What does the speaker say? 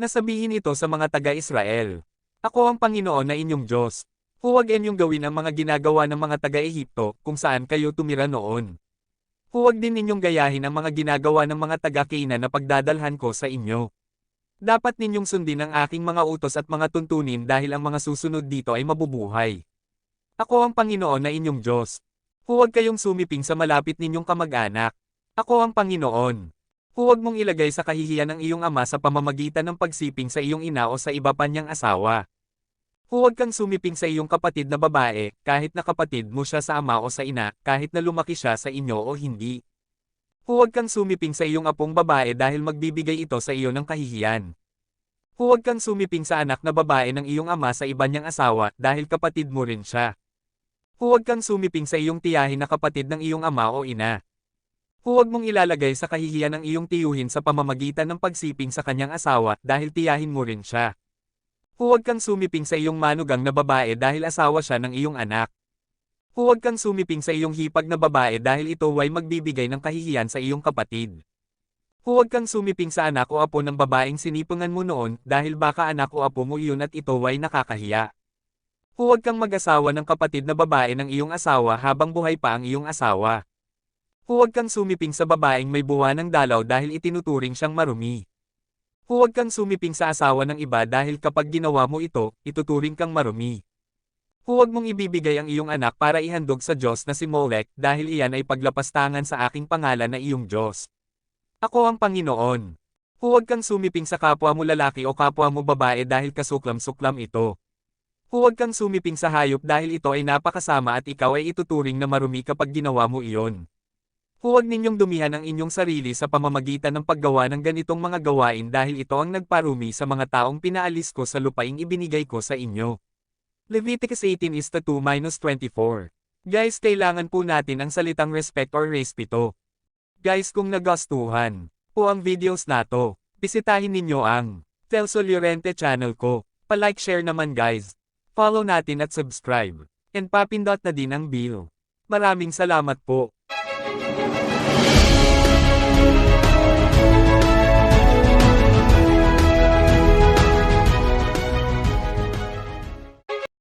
Nasabihin ito sa mga taga-Israel. Ako ang Panginoon na inyong Diyos. Huwag inyong gawin ang mga ginagawa ng mga taga-Ehipto kung saan kayo tumira noon. Huwag din ninyong gayahin ang mga ginagawa ng mga taga-Kainan na pagdadalhan ko sa inyo. Dapat ninyong sundin ang aking mga utos at mga tuntunin dahil ang mga susunod dito ay mabubuhay. Ako ang Panginoon na inyong Diyos. Huwag kayong sumiping sa malapit ninyong kamag-anak. Ako ang Panginoon. Huwag mong ilagay sa kahihiyan ng iyong ama sa pamamagitan ng pagsiping sa iyong ina o sa iba pa niyang asawa. Huwag kang sumiping sa iyong kapatid na babae, kahit na kapatid mo siya sa ama o sa ina, kahit na lumaki siya sa inyo o hindi. Huwag kang sumiping sa iyong apong babae dahil magbibigay ito sa iyo ng kahihiyan. Huwag kang sumiping sa anak na babae ng iyong ama sa iba niyang asawa dahil kapatid mo rin siya. Huwag kang sumiping sa iyong tiyahin na kapatid ng iyong ama o ina. Huwag mong ilalagay sa kahihiyan ng iyong tiyuhin sa pamamagitan ng pagsiping sa kanyang asawa dahil tiyahin mo rin siya. Huwag kang sumiping sa iyong manugang na babae dahil asawa siya ng iyong anak. Huwag kang sumiping sa iyong hipag na babae dahil ito ay magbibigay ng kahihiyan sa iyong kapatid. Huwag kang sumiping sa anak o apo ng babaeng sinipungan mo noon dahil baka anak o apo mo iyon at ito ay nakakahiya. Huwag kang mag-asawa ng kapatid na babae ng iyong asawa habang buhay pa ang iyong asawa. Huwag kang sumiping sa babaeng may buwan ng dalaw dahil itinuturing siyang marumi. Huwag kang sumiping sa asawa ng iba dahil kapag ginawa mo ito, ituturing kang marumi. Huwag mong ibibigay ang iyong anak para ihandog sa Diyos na si Molek dahil iyan ay paglapastangan sa aking pangalan na iyong Diyos. Ako ang Panginoon. Huwag kang sumiping sa kapwa mo lalaki o kapwa mo babae dahil kasuklam-suklam ito. Huwag kang sumiping sa hayop dahil ito ay napakasama at ikaw ay ituturing na marumi kapag ginawa mo iyon. Huwag ninyong dumihan ang inyong sarili sa pamamagitan ng paggawa ng ganitong mga gawain dahil ito ang nagparumi sa mga taong pinaalis ko sa lupaing ibinigay ko sa inyo. Leviticus 18 is the 2-24. Guys kailangan po natin ang salitang respect or respito. Guys kung nagustuhan po ang videos na to, bisitahin ninyo ang Telso Llorente channel ko. Pa-like share naman guys. Follow natin at subscribe. And papindot na din ang bell. Maraming salamat po.